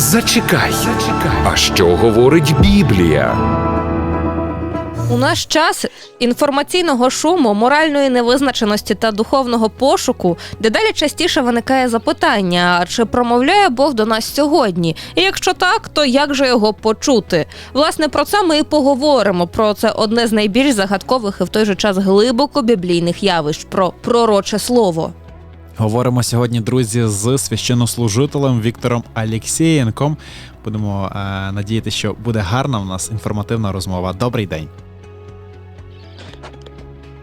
Зачекай. А що говорить Біблія? У наш час інформаційного шуму, моральної невизначеності та духовного пошуку дедалі частіше виникає запитання: чи промовляє Бог до нас сьогодні? І якщо так, то як же його почути? Власне, про це ми і поговоримо. Про це одне з найбільш загадкових і в той же час глибоко біблійних явищ про пророче слово. Говоримо сьогодні, друзі, з священнослужителем Віктором Алєксєєнком. Будемо е, надіяти, що буде гарна в нас інформативна розмова. Добрий день.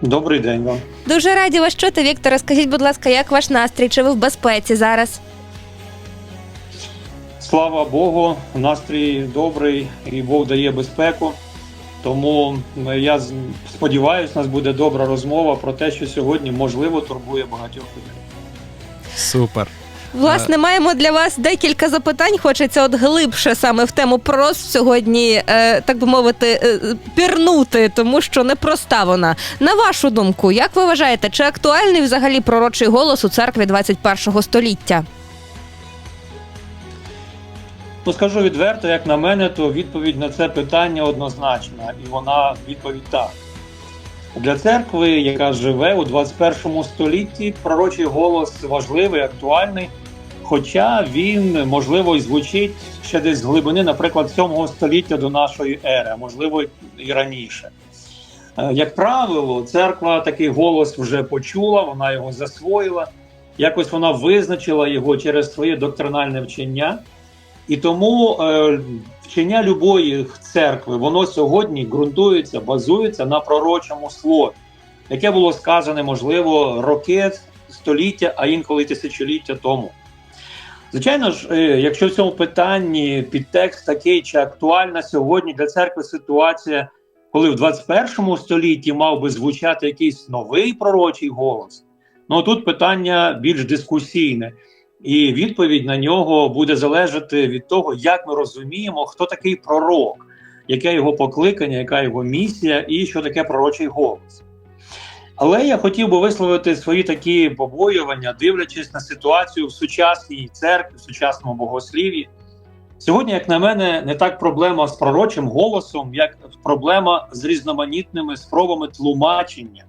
Добрий день вам. Дуже раді вас чути, Вікторе. Скажіть, будь ласка, як ваш настрій? Чи ви в безпеці зараз? Слава Богу, настрій добрий і Бог дає безпеку. Тому е, я сподіваюся, у нас буде добра розмова про те, що сьогодні можливо турбує багатьох людей. Супер. Власне, маємо для вас декілька запитань. Хочеться от глибше саме в тему пророцтв сьогодні, е, так би мовити, е, пірнути, тому що непроста вона. На вашу думку, як ви вважаєте, чи актуальний взагалі пророчий голос у церкві 21 століття? Ну скажу відверто, як на мене, то відповідь на це питання однозначна, і вона відповідь так. Для церкви, яка живе у 21 столітті, пророчий голос важливий, актуальний, хоча він, можливо, і звучить ще десь з глибини, наприклад, 7 століття до нашої ери, можливо, і раніше. Е, Як правило, церква такий голос вже почула, вона його засвоїла, якось вона визначила його через своє доктринальне вчення. І тому е, вчення любої церкви, воно сьогодні ґрунтується, базується на пророчому слові, яке було сказане, можливо, роки, століття, а інколи тисячоліття тому. Звичайно ж, е, якщо в цьому питанні підтекст такий, чи актуальна сьогодні для церкви ситуація, коли в 21 столітті мав би звучати якийсь новий пророчий голос, ну тут питання більш дискусійне. І відповідь на нього буде залежати від того, як ми розуміємо, хто такий пророк, яке його покликання, яка його місія, і що таке пророчий голос. Але я хотів би висловити свої такі побоювання, дивлячись на ситуацію в сучасній церкві, в сучасному богослів'ї. Сьогодні, як на мене, не так проблема з пророчим голосом, як проблема з різноманітними спробами тлумачення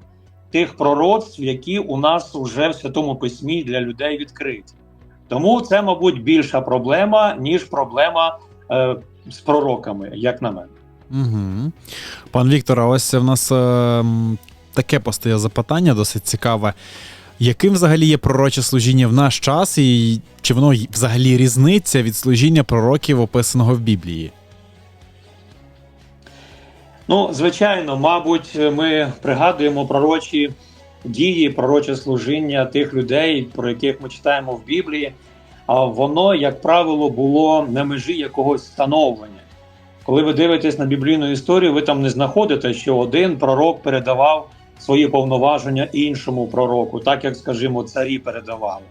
тих пророцтв, які у нас вже в святому письмі для людей відкриті. Тому це, мабуть, більша проблема, ніж проблема е, з пророками, як на мене. Угу. Пан Віктор, а ось в нас е, таке постає запитання, досить цікаве. Яким взагалі є пророче служіння в наш час, і чи воно взагалі різниться від служіння пророків, описаного в Біблії? Ну, звичайно, мабуть, ми пригадуємо пророчі дії, пророче служіння тих людей, про яких ми читаємо в Біблії. Воно, як правило, було на межі якогось становлення. Коли ви дивитесь на біблійну історію, ви там не знаходите, що один пророк передавав свої повноваження іншому пророку, так як, скажімо, царі передавали.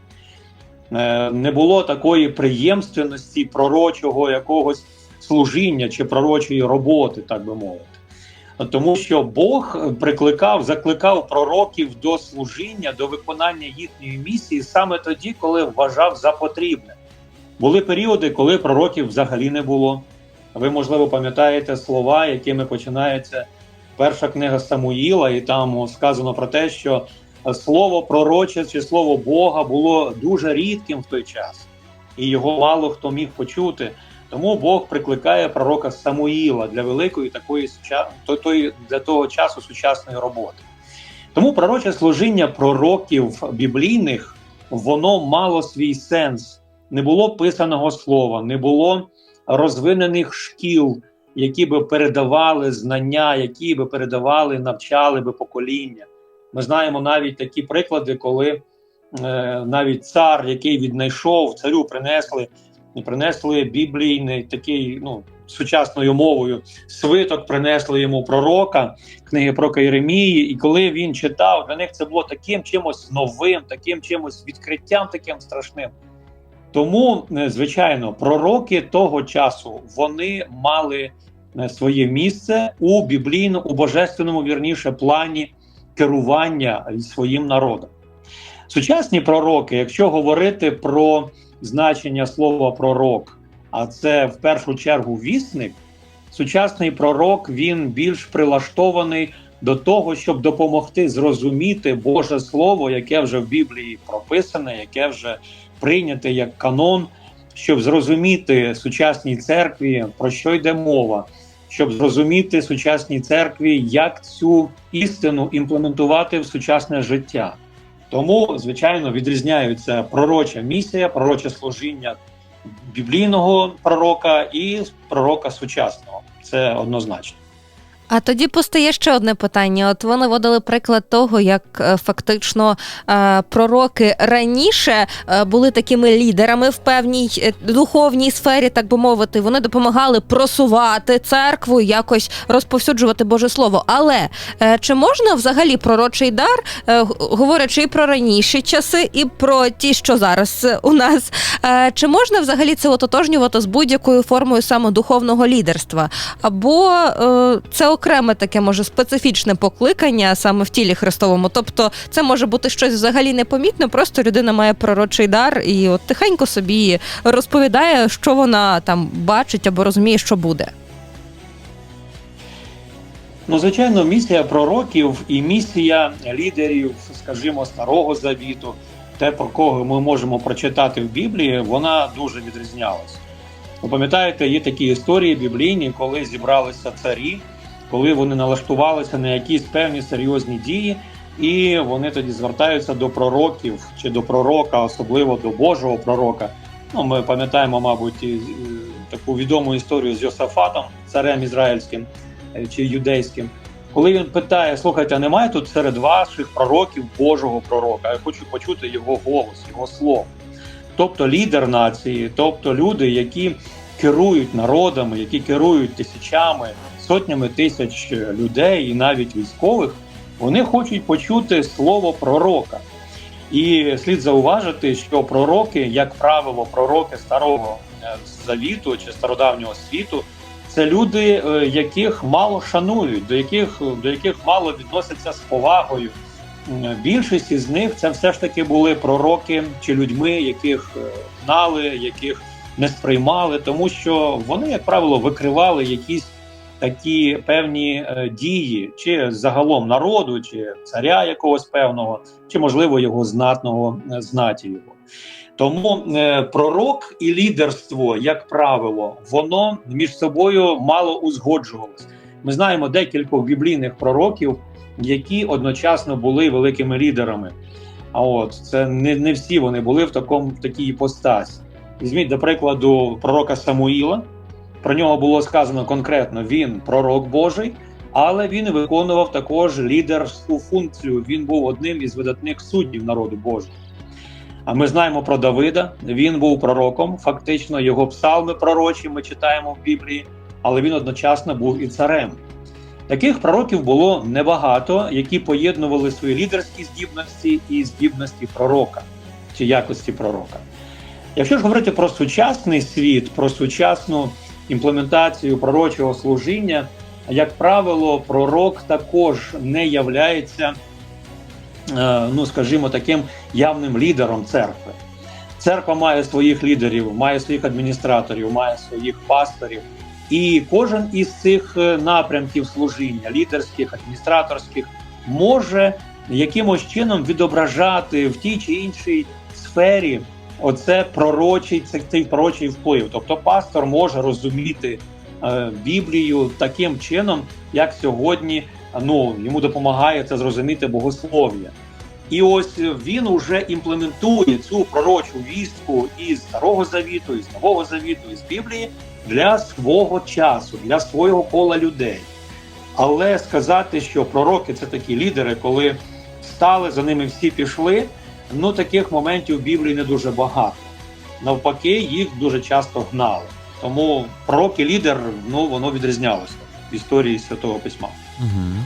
Е, Не було такої приємственності пророчого якогось служіння чи пророчої роботи, так би мовити. Тому що Бог прикликав, закликав пророків до служіння, до виконання їхньої місії саме тоді, коли вважав за потрібне. Були періоди, коли пророків взагалі не було. Ви, можливо, пам'ятаєте слова, якими починається перша книга Самуїла, і там сказано про те, що слово пророче чи слово Бога було дуже рідким в той час, і його мало хто міг почути. Тому Бог прикликає пророка Самуїла для великої такої суча- то- тої- для того часу сучасної роботи. Тому пророче служіння пророків біблійних воно мало свій сенс. Не було писаного слова, не було розвинених шкіл, які би передавали знання, які би передавали, навчали би покоління. Ми знаємо навіть такі приклади, коли е, навіть цар, який віднайшов, царю принесли принесли біблійний такий, ну сучасною мовою, свиток принесли йому пророка, книги пророка Єремії. І коли він читав, для них це було таким чимось новим, таким чимось відкриттям, таким страшним. Тому, е, звичайно, пророки того часу вони мали е, своє місце у біблійно, у божественному вірніше плані керування своїм народом. Сучасні пророки, якщо говорити про значення слова пророк, а це в першу чергу вісник, сучасний пророк він більш прилаштований до того, щоб допомогти зрозуміти Боже Слово, яке вже в Біблії прописане, яке вже прийняте як канон, щоб зрозуміти сучасній церкві, про що йде мова, щоб зрозуміти сучасній церкві, як цю істину імплементувати в сучасне життя. Тому, звичайно, відрізняються пророча місія, пророче служіння біблійного пророка і пророка сучасного. Це однозначно. А тоді постає ще одне питання. От ви наводили приклад того, як е, фактично е, пророки раніше е, були такими лідерами в певній духовній сфері, так би мовити. Вони допомагали просувати церкву, якось розповсюджувати Боже Слово. Але чи можна взагалі пророчий дар, говорячи і про раніші часи, і про ті, що зараз у нас, чи можна взагалі це ототожнювати з будь-якою формою саме духовного лідерства? Або це окреме таке може специфічне покликання саме в тілі Христовому. Тобто, це може бути щось взагалі непомітне, просто людина має пророчий дар і от тихенько собі розповідає, що вона там бачить або розуміє, що буде. Ну, звичайно, місія пророків і місія лідерів, скажімо, старого завіту, те, про кого ми можемо прочитати в Біблії, вона дуже відрізнялася. Ви пам'ятаєте, є такі історії біблійні, коли зібралися царі, коли вони налаштувалися на якісь певні серйозні дії, і вони тоді звертаються до пророків чи до пророка, особливо до Божого пророка. Ну, ми пам'ятаємо, мабуть, е, таку відому історію з Йосафатом, царем ізраїльським е, чи юдейським. Коли він питає: слухайте, немає тут серед ваших пророків Божого пророка? Я хочу почути його голос, його слово. Тобто лідер нації, тобто люди, які керують народами, які керують тисячами, сотнями тисяч людей і навіть військових, вони хочуть почути слово пророка. І слід зауважити, що пророки, як правило, пророки старого е, завіту чи стародавнього світу, це люди, е, яких мало шанують, до яких, до яких мало відносяться з повагою. Більшість із них це все ж таки були пророки чи людьми, яких е, знали, яких не сприймали, тому що вони, як правило, викривали якісь такі певні е, дії, чи загалом народу, чи царя якогось певного, чи можливо його знатного е, знаті його. Тому е, пророк і лідерство, як правило, воно між собою мало узгоджувалось. Ми знаємо декількох біблійних пророків, які одночасно були великими лідерами. А от це не, не всі вони були в такому такій іпостасі. Візьміть, до прикладу, пророка Самуїла. Про нього було сказано конкретно: він пророк Божий, але він виконував також лідерську функцію. Він був одним із видатних суддів народу Божого. А ми знаємо про Давида. Він був пророком. Фактично, його псалми пророчі ми читаємо в Біблії, але він одночасно був і царем. Таких пророків було небагато, які поєднували свої лідерські здібності і здібності пророка чи якості пророка. Якщо ж говорити про сучасний світ, про сучасну імплементацію пророчого служіння, як правило, пророк також не являється, е, ну скажімо, таким явним лідером церкви. Церква має своїх лідерів, має своїх адміністраторів, має своїх пасторів. І кожен із цих е, напрямків служіння, лідерських, адміністраторських, може якимось чином відображати в тій чи іншій сфері оце пророчий, це цей пророчий вплив. Тобто пастор може розуміти е, Біблію таким чином, як сьогодні ну, йому допомагає це зрозуміти богослов'я. І ось він уже імплементує цю пророчу вістку із старого завіту, із нового завіту, із Біблії для свого часу, для свого кола людей. Але сказати, що пророки це такі лідери, коли стали, за ними всі пішли. Ну таких моментів в Біблії не дуже багато. Навпаки, їх дуже часто гнали. Тому пророк і лідер, ну воно відрізнялося в історії святого письма. Угу.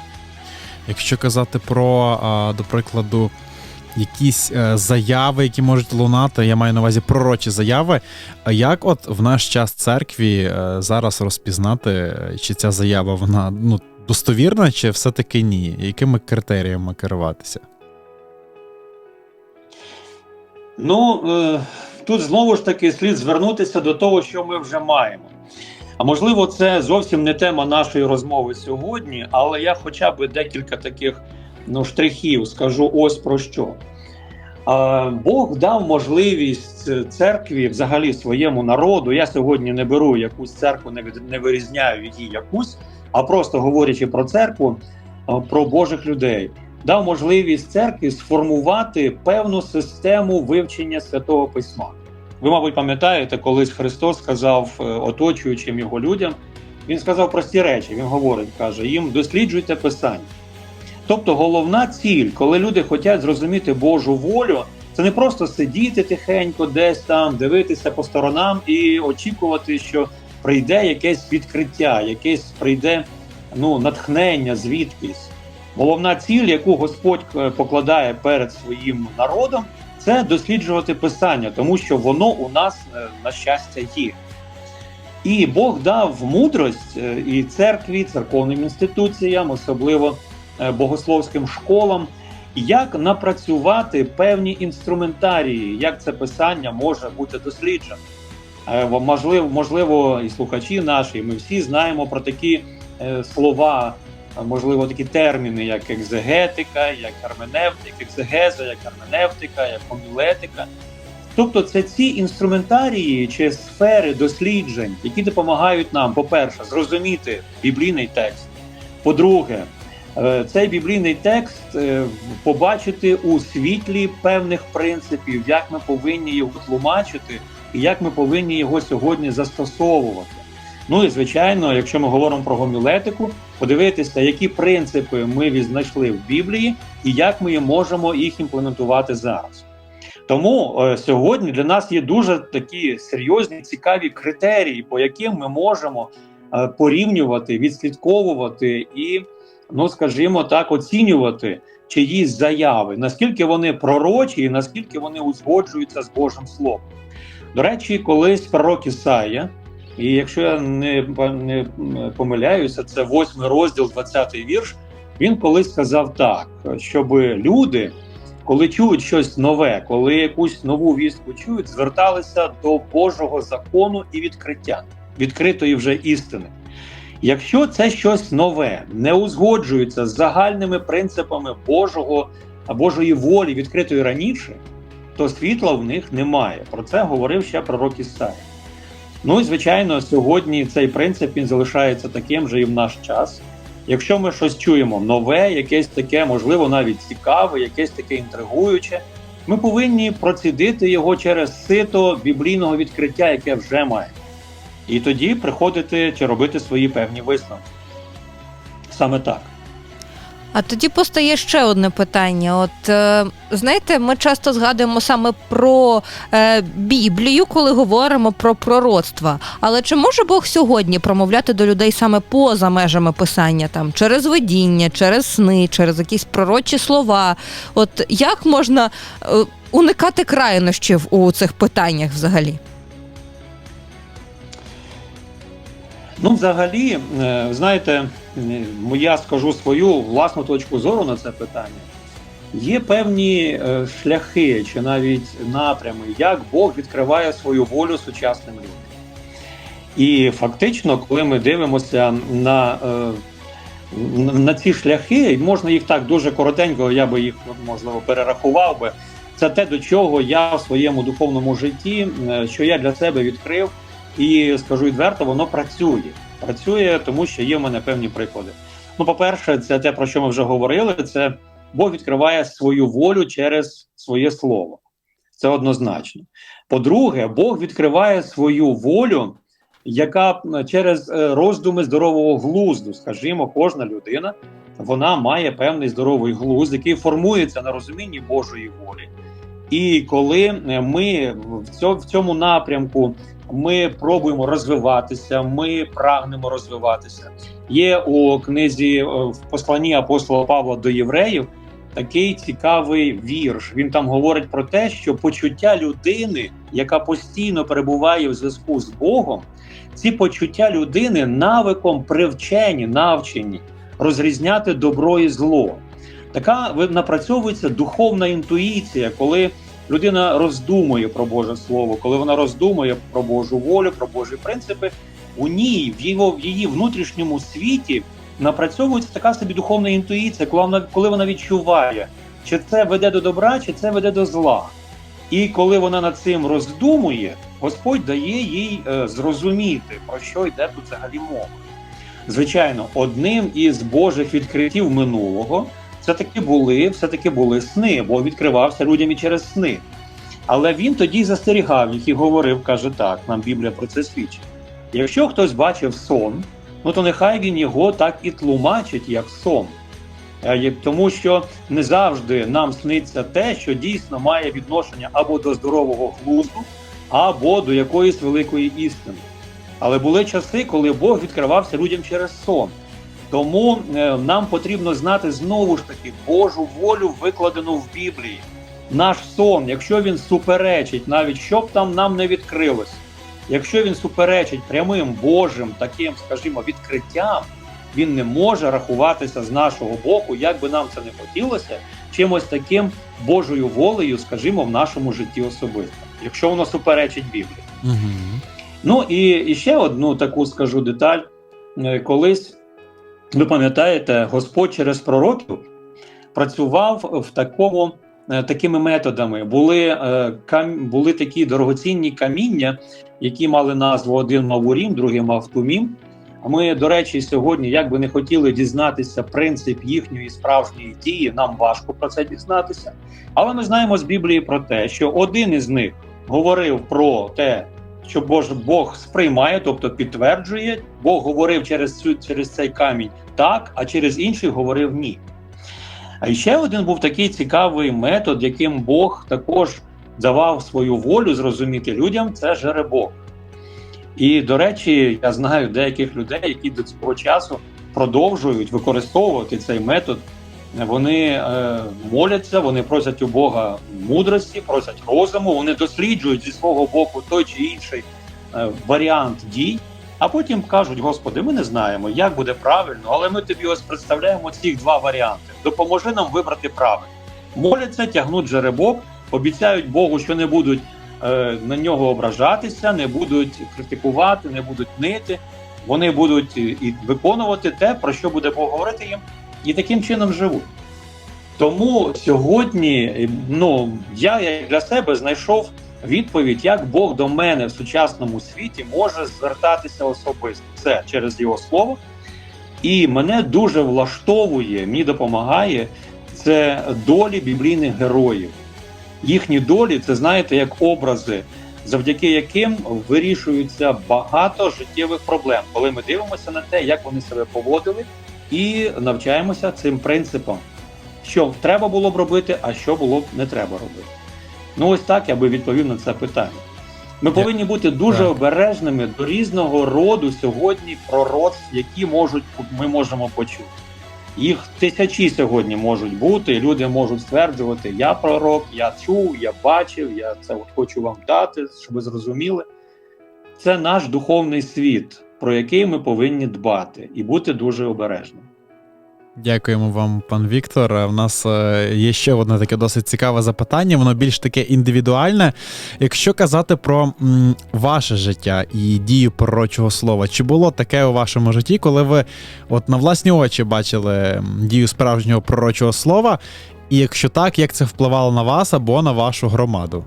Якщо казати про, до прикладу, якісь е, заяви, які можуть лунати, я маю на увазі пророчі заяви. Як от в наш час церкві е, зараз розпізнати, е, чи ця заява вона ну, достовірна, чи все-таки ні? Якими критеріями керуватися? Ну, е, тут знову ж таки слід звернутися до того, що ми вже маємо. А можливо, це зовсім не тема нашої розмови сьогодні, але я хоча б декілька таких ну, штрихів скажу ось про що. Бог дав можливість церкві, взагалі своєму народу. Я сьогодні не беру якусь церкву, не, вирізняю її якусь, а просто говорячи про церкву, про Божих людей, дав можливість церкві сформувати певну систему вивчення святого письма. Ви, мабуть, пам'ятаєте, колись Христос сказав е, оточуючим його людям, він сказав прості речі. Він говорить, каже: їм досліджуйте писання. Тобто, головна ціль, коли люди хочуть зрозуміти Божу волю, це не просто сидіти тихенько, десь там, дивитися по сторонам і очікувати, що прийде якесь відкриття, якесь прийде ну, натхнення звідкись. Головна ціль, яку Господь е, покладає перед своїм народом, це досліджувати писання, тому що воно у нас е, на щастя є. І Бог дав мудрость е, і церкві, церковним інституціям, особливо богословським школам, як напрацювати певні інструментарії, як це писання може бути досліджено. Можливо, можливо, і слухачі наші, ми всі знаємо про такі слова, можливо, такі терміни, як екзегетика, як герменевтика, як екзегеза, як герменевтика, як гомілетика. Тобто, це ці інструментарії чи сфери досліджень, які допомагають нам, по-перше, зрозуміти біблійний текст. По-друге, е, цей біблійний текст е, побачити у світлі певних принципів, як ми повинні його тлумачити, і як ми повинні його сьогодні застосовувати. Ну і звичайно, якщо ми говоримо про гомілетику, подивитися, які принципи ми відзнайшли в Біблії, і як ми можемо їх імплементувати зараз. Тому е, сьогодні для нас є дуже такі серйозні, цікаві критерії, по яким ми можемо е, порівнювати, відслідковувати і, ну скажімо так, оцінювати чиїсь заяви, наскільки вони пророчі, і наскільки вони узгоджуються з Божим Словом. До речі, колись пророк Ісая, і якщо я не, не помиляюся, це восьмий розділ, 20 вірш. Він колись сказав так, щоб люди коли чують щось нове, коли якусь нову вістку чують, зверталися до Божого закону і відкриття, відкритої вже істини. Якщо це щось нове, не узгоджується з загальними принципами Божого Божої волі, відкритої раніше, то світла в них немає. Про це говорив ще пророк Ісая. Ну і звичайно, сьогодні цей принцип він залишається таким же і в наш час. Якщо ми щось чуємо нове, якесь таке, можливо, навіть цікаве, якесь таке інтригуюче, ми повинні процідити його через сито біблійного відкриття, яке вже маємо. І тоді приходити чи робити свої певні висновки. Саме так. А тоді постає ще одне питання. От е, знаєте, ми часто згадуємо саме про е, Біблію, коли говоримо про пророцтва. Але чи може Бог сьогодні промовляти до людей саме поза межами писання, там через видіння, через сни, через якісь пророчі слова? От як можна е, уникати крайнощів у цих питаннях взагалі? Ну, взагалі, е, знаєте, я скажу свою власну точку зору на це питання. Є певні е, шляхи чи навіть напрями, як Бог відкриває свою волю сучасним людям. І фактично, коли ми дивимося на, е, на ці шляхи, можна їх так дуже коротенько, я би їх можливо перерахував би. Це те, до чого я в своєму духовному житті, що я для себе відкрив, і скажу відверто, воно працює. Працює, тому що є в мене певні приклади. Ну, по-перше, це те, про що ми вже говорили. Це Бог відкриває свою волю через своє слово. Це однозначно. По-друге, Бог відкриває свою волю, яка через е, роздуми здорового глузду, скажімо, кожна людина вона має певний здоровий глузд, який формується на розумінні Божої волі. І коли е, ми в цьому напрямку ми пробуємо розвиватися, ми прагнемо розвиватися. Є у книзі в посланні апостола Павла до євреїв такий цікавий вірш. Він там говорить про те, що почуття людини, яка постійно перебуває в зв'язку з Богом, ці почуття людини навиком привчені, навчені розрізняти добро і зло. Така напрацьовується духовна інтуїція, коли людина роздумує про Боже Слово, коли вона роздумує про Божу волю, про Божі принципи, у ній, в його в її внутрішньому світі напрацьовується така собі духовна інтуїція, коли вона, коли вона відчуває, чи це веде до добра, чи це веде до зла. І коли вона над цим роздумує, Господь дає їй е, зрозуміти, про що йде тут взагалі мова. Звичайно, одним із Божих відкриттів минулого все таки були, все таки були сни, бо відкривався людям і через сни. Але він тоді застерігав їх і говорив, каже так, нам Біблія про це свідчить. Якщо хтось бачив сон, ну то нехай він його так і тлумачить, як сон. Е, Тому що не завжди нам сниться те, що дійсно має відношення або до здорового глузду, або до якоїсь великої істини. Але були часи, коли Бог відкривався людям через сон. Тому е, нам потрібно знати знову ж таки Божу волю, викладену в Біблії. Наш сон, якщо він суперечить, навіть що б там нам не відкрилось, якщо він суперечить прямим Божим таким, скажімо, відкриттям, він не може рахуватися з нашого боку, як би нам це не хотілося, чимось таким Божою волею, скажімо, в нашому житті особисто, якщо воно суперечить Біблії. Угу. Ну і, і ще одну таку скажу деталь. Е, Колись ви пам'ятаєте, Господь через пророків працював в такому. е, Такими методами були е, кам... були такі дорогоцінні каміння, які мали назву один мав урім, другий мав тумім. Ми, до речі, сьогодні, як би не хотіли дізнатися принцип їхньої справжньої дії, нам важко про це дізнатися. Але ми знаємо з Біблії про те, що один із них говорив про те, що Бож Бог сприймає, тобто підтверджує. Бог говорив через цю через цей камінь так, а через інший говорив ні. А ще один був такий цікавий метод, яким Бог також давав свою волю зрозуміти людям, це жеребок. І, до речі, я знаю деяких людей, які до цього часу продовжують використовувати цей метод. Вони е, моляться, вони просять у Бога мудрості, просять розуму, вони досліджують зі свого боку той чи інший е, варіант дій, а потім кажуть: Господи, ми не знаємо, як буде правильно, але ми тобі ось представляємо ці два варіанти. Допоможи нам вибрати правильно. Моляться, тягнуть жеребок, обіцяють Богу, що не будуть е, на нього ображатися, не будуть критикувати, не будуть нити. Вони будуть і, і виконувати те, про що буде Бог говорити їм, і таким чином живуть. Тому сьогодні ну, я як для себе знайшов відповідь, як Бог до мене в сучасному світі може звертатися особисто. Це через його слово. І мене дуже влаштовує, мені допомагає це долі біблійних героїв. Їхні долі це знаєте як образи, завдяки яким вирішуються багато життєвих проблем, коли ми дивимося на те, як вони себе поводили, і навчаємося цим принципам, що треба було б робити, а що було б не треба робити. Ну ось так я би відповів на це питання. Ми повинні бути дуже Так. обережними до різного роду сьогодні пророцтв, які можуть ми можемо почути. Їх тисячі сьогодні можуть бути, і люди можуть стверджувати: я пророк, я чув, я бачив, я це от хочу вам дати, щоб ви зрозуміли. Це наш духовний світ, про який ми повинні дбати і бути дуже обережними. Дякуємо вам, пан Віктор. У нас е, є ще одне таке досить цікаве запитання, воно більш таке індивідуальне. Якщо казати про м, ваше життя і дію пророчого слова, чи було таке у вашому житті, коли ви от на власні очі бачили дію справжнього пророчого слова? І якщо так, як це впливало на вас або на вашу громаду?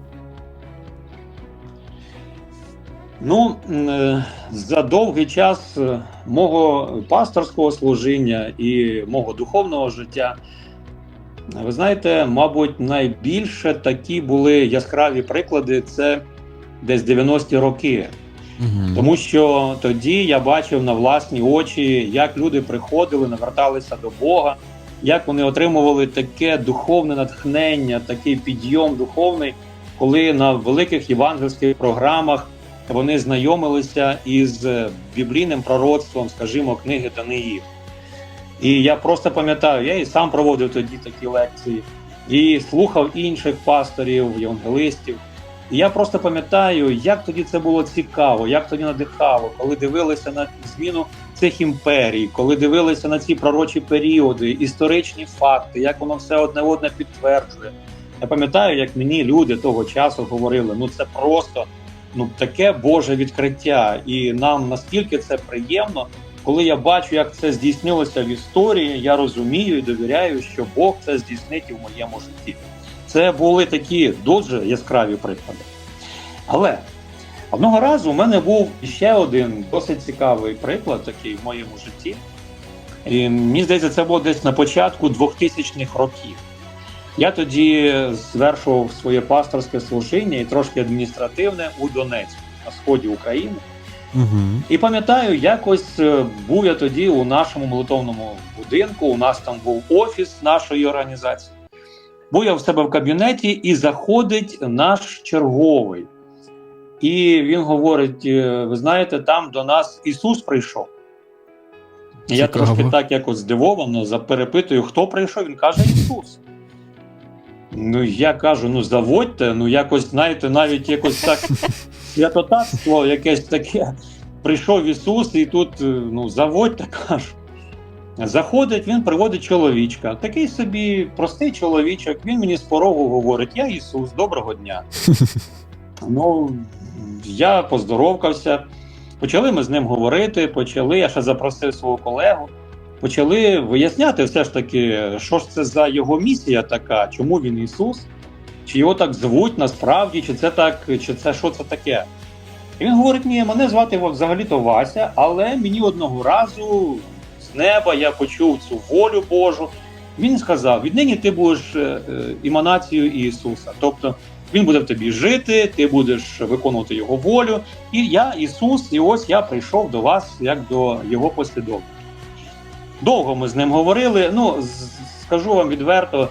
Ну, е, за довгий час е, мого пасторського служіння і мого духовного життя, ви знаєте, мабуть, найбільше такі були яскраві приклади це десь 90-ті роки. Угу. Тому що тоді я бачив на власні очі, як люди приходили, наверталися до Бога, як вони отримували таке духовне натхнення, такий підйом духовний, коли на великих євангельських програмах вони знайомилися із біблійним пророцтвом, скажімо, книги Даниїв. І я просто пам'ятаю, я і сам проводив тоді такі лекції, і слухав інших пасторів, євангелистів. І я просто пам'ятаю, як тоді це було цікаво, як тоді надихало, коли дивилися на зміну цих імперій, коли дивилися на ці пророчі періоди, історичні факти, як воно все одне одне підтверджує. Я пам'ятаю, як мені люди того часу говорили: ну це просто ну таке Боже відкриття, і нам настільки це приємно. Коли я бачу, як це здійснилося в історії, я розумію і довіряю, що Бог це здійснить і в моєму житті. Це були такі дуже яскраві приклади. Але одного разу у мене був ще один досить цікавий приклад, такий в моєму житті. І мені здається, це було десь на початку 2000-х років. Я тоді звершував своє пасторське служіння і трошки адміністративне у Донецьку на сході України. Угу. І пам'ятаю, якось е, був я тоді у нашому молитовному будинку. У нас там був офіс нашої організації. Був я в себе в кабінеті, і заходить наш черговий. І він говорить: е, ви знаєте, там до нас Ісус прийшов. І Я трошки так якось здивовано заперепитую, хто прийшов. Він каже Ісус. Ну, я кажу: ну заводьте, ну якось, знаєте, навіть якось так святотатство якесь таке. Прийшов Ісус, і тут е, ну, заводьте, кажу. Заходить, він приводить чоловічка. Такий собі простий чоловічок. Він мені з порогу говорить: Я Ісус, доброго дня. Ну, я поздоровкався. Почали ми з ним говорити, почали, я ще запросив свого колегу. Почали виясняти все ж таки, що ж це за його місія така, чому він Ісус, чи його так звуть насправді, чи це так, чи це що це таке. І він говорить: ні, мене звати взагалі-то Вася, але мені одного разу з неба я почув цю волю Божу. Він сказав: віднині ти будеш е, е, іманацією Ісуса. Тобто він буде в тобі жити, ти будеш виконувати його волю. І я, Ісус, і ось я прийшов до вас як до його послідовників. Довго ми з ним говорили. Ну, скажу вам відверто,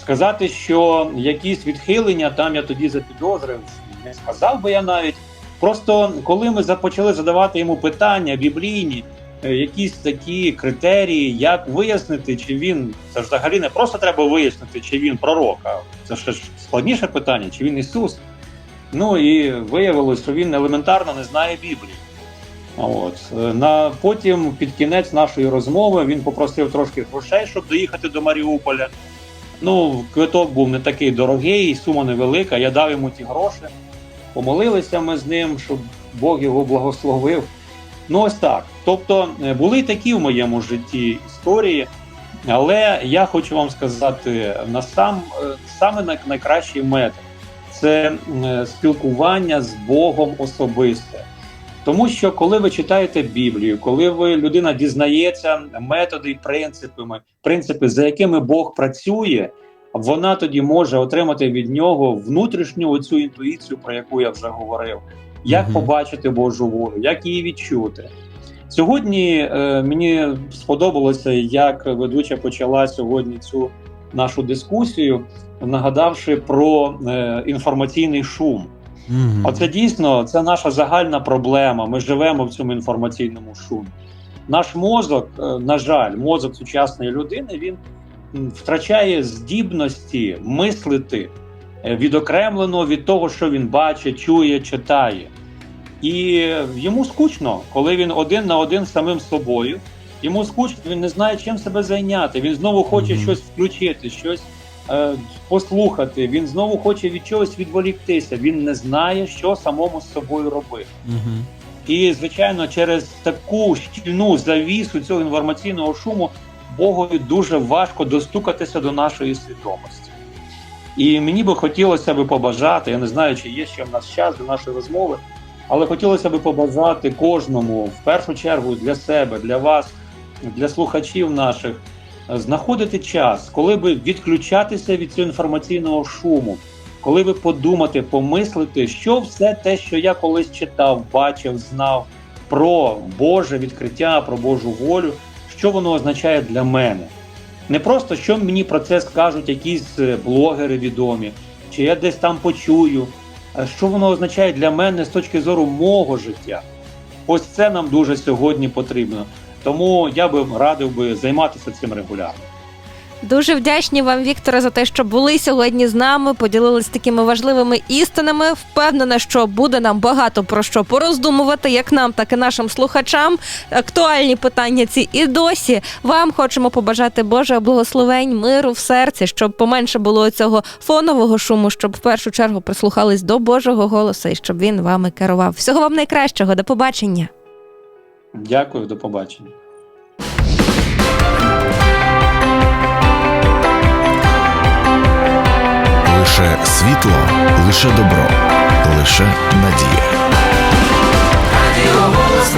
сказати, що якісь відхилення там я тоді запідозрив, не сказав би я навіть. Просто коли ми почали задавати йому питання біблійні, е, якісь такі критерії, як вияснити, чи він це ж взагалі не просто треба вияснити, чи він пророк, а це ще ж складніше питання, чи він Ісус. Ну і виявилось, що він елементарно не знає Біблії. От на потім, під кінець нашої розмови, він попросив трошки грошей, щоб доїхати до Маріуполя. Ну, квиток був не такий дорогий, сума невелика. Я дав йому ті гроші. Помолилися ми з ним, щоб Бог його благословив. Ну, ось так. Тобто е, були такі в моєму житті історії, але я хочу вам сказати, на сам, е, саме найкращий метод це е, спілкування з Богом особисте. Тому що коли ви читаєте Біблію, коли ви людина дізнається методи і принципи, принципи, за якими Бог працює, вона тоді може отримати від нього внутрішню оцю інтуїцію, про яку я вже говорив, як Мгм. побачити Божу волю, як її відчути. Сьогодні е, мені сподобалося, як ведуча почала сьогодні цю нашу дискусію, нагадавши про е, інформаційний шум. Угу. Оце дійсно це наша загальна проблема. Ми живемо в цьому інформаційному шумі. Наш мозок, е, на жаль, мозок сучасної людини він втрачає здібності мислити е, відокремлено від того, що він бачить, чує, читає. І йому скучно, коли він один на один з самим собою. Йому скучно, він не знає, чим себе зайняти. Він знову хоче Мгм. щось включити, щось послухати. Він знову хоче від чогось відволіктися. Він не знає, що самому з собою робити. Угу. І, звичайно, через таку щільну завісу цього інформаційного шуму Богові дуже важко достукатися до нашої свідомості. І мені би хотілося би побажати, я не знаю, чи є ще в нас час до нашої розмови, але хотілося би побажати кожному, в першу чергу для себе, для вас, для слухачів наших, е, знаходити час, коли би відключатися від цього інформаційного шуму, коли ви подумати, помислити, що все те, що я колись читав, бачив, знав про Боже відкриття, про Божу волю, що воно означає для мене. Не просто що мені про це скажуть якісь е, блогери відомі, чи я десь там почую, що воно означає для мене з точки зору мого життя. Ось це нам дуже сьогодні потрібно. Тому я би радив би займатися цим регулярно. Дуже вдячні вам, Вікторе, за те, що були сьогодні з нами, поділились такими важливими істинами. Впевнена, що буде нам багато про що пороздумувати, як нам, так і нашим слухачам. Актуальні питання ці і досі. Вам хочемо побажати Божого благословень, миру в серці, щоб поменше було цього фонового шуму, щоб в першу чергу прислухались до Божого голосу і щоб він вами керував. Всього вам найкращого, до побачення. Дякую, до побачення. Лише світло, лише добро, лише надія. Радіо голос